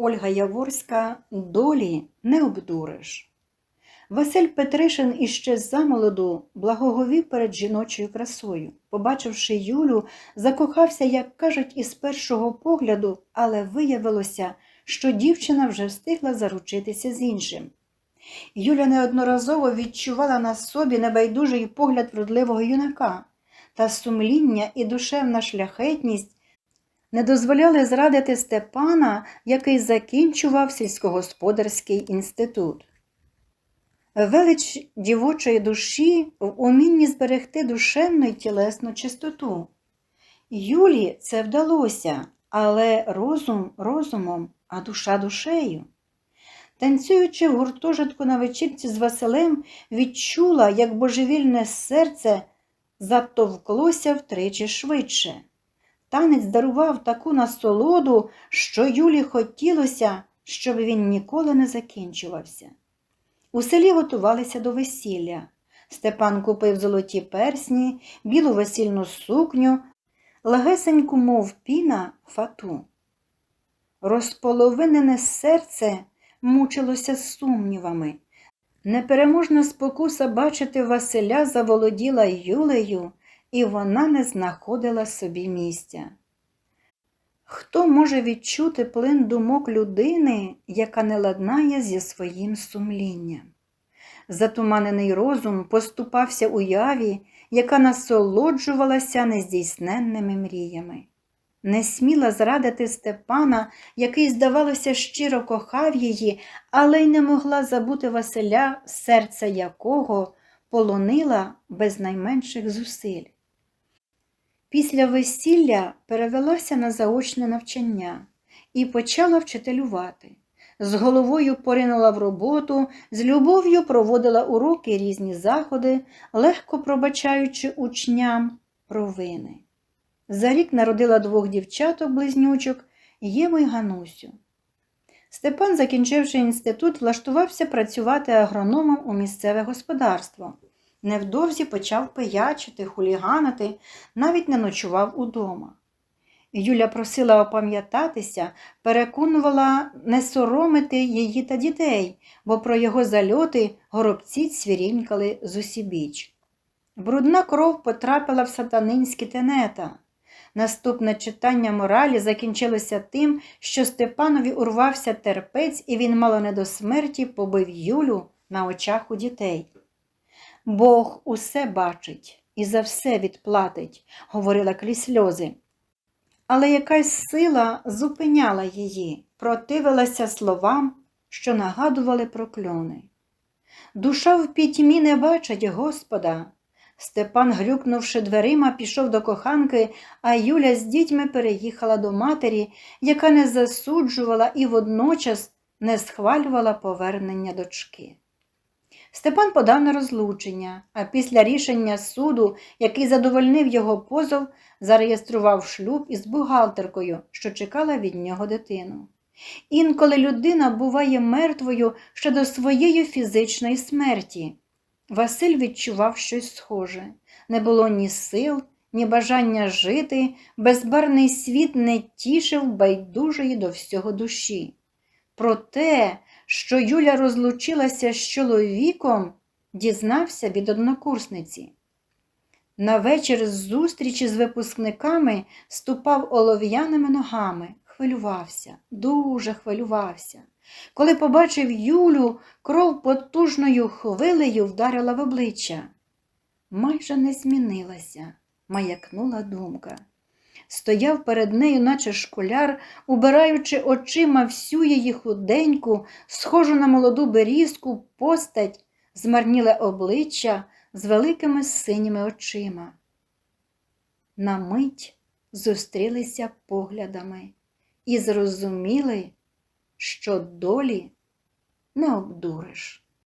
Ольга Яворська долі не обдуриш. Василь Петришин іще замолоду благоговів перед жіночою красою. Побачивши Юлю, закохався, як кажуть, із першого погляду, але виявилося, що дівчина вже встигла заручитися з іншим. Юля неодноразово відчувала на собі небайдужий погляд вродливого юнака, та сумління і душевна шляхетність не дозволяли зрадити Степана, який закінчував сільськогосподарський інститут. Велич дівочої душі в умінні зберегти душевну й тілесну чистоту. Юлі це вдалося, але розум розумом, а душа душею. Танцюючи в гуртожитку на вечірці з Василем, відчула, як божевільне серце затовклося втричі швидше. Танець дарував таку насолоду, що Юлі хотілося, щоб він ніколи не закінчувався. У селі готувалися до весілля. Степан купив золоті персні, білу весільну сукню, легесеньку, мов піна, фату. Розполовинене серце мучилося сумнівами. Непереможна спокуса бачити Василя заволоділа Юлею, і вона не знаходила собі місця. Хто може відчути плин думок людини, яка не ладнає зі своїм сумлінням? Затуманений розум поступався уяві, яка насолоджувалася нездійсненними мріями. Не сміла зрадити Степана, який, здавалося, щиро кохав її, але й не могла забути Василя, серце якого полонила без найменших зусиль. Після весілля перевелася на заочне навчання і почала вчителювати. З головою поринула в роботу, з любов'ю проводила уроки різні заходи, легко пробачаючи учням провини. За рік народила двох дівчаток-близнючок Єву й Ганусю. Степан, закінчивши інститут, влаштувався працювати агрономом у місцеве господарство. Невдовзі почав пиячити, хуліганити, навіть не ночував удома. Юля просила опам'ятатися, переконувала не соромити її та дітей, бо про його зальоти горобці цвірінькали з усібіч. Брудна кров потрапила в сатанинські тенета. Наступне читання моралі закінчилося тим, що Степанові урвався терпець, і він мало не до смерті побив Юлю на очах у дітей. Бог усе бачить і за все відплатить, говорила крізь сльози. Але якась сила зупиняла її, противилася словам, що нагадували про кльони. Душа в пітьмі не бачить Господа. Степан, грюкнувши дверима, пішов до коханки, а Юля з дітьми переїхала до матері, яка не засуджувала і водночас не схвалювала повернення дочки. Степан подав на розлучення, а після рішення суду, який задовольнив його позов, зареєстрував шлюб із бухгалтеркою, що чекала від нього дитину. Інколи людина буває мертвою ще до своєї фізичної смерті. Василь відчував щось схоже. Не було ні сил, ні бажання жити, безбарний світ не тішив байдужої до всього душі. Про те, що Юля розлучилася з чоловіком, дізнався від однокурсниці. На вечір з зустрічі з випускниками ступав олов'яними ногами, хвилювався, дуже хвилювався. Коли побачив Юлю, кров потужною хвилею вдарила в обличчя. Майже не змінилася, маякнула думка. Стояв перед нею, наче школяр, убираючи очима всю її худеньку, схожу на молоду берізку, постать, змарніле обличчя з великими синіми очима. На мить зустрілися поглядами і зрозуміли, що долі не обдуриш.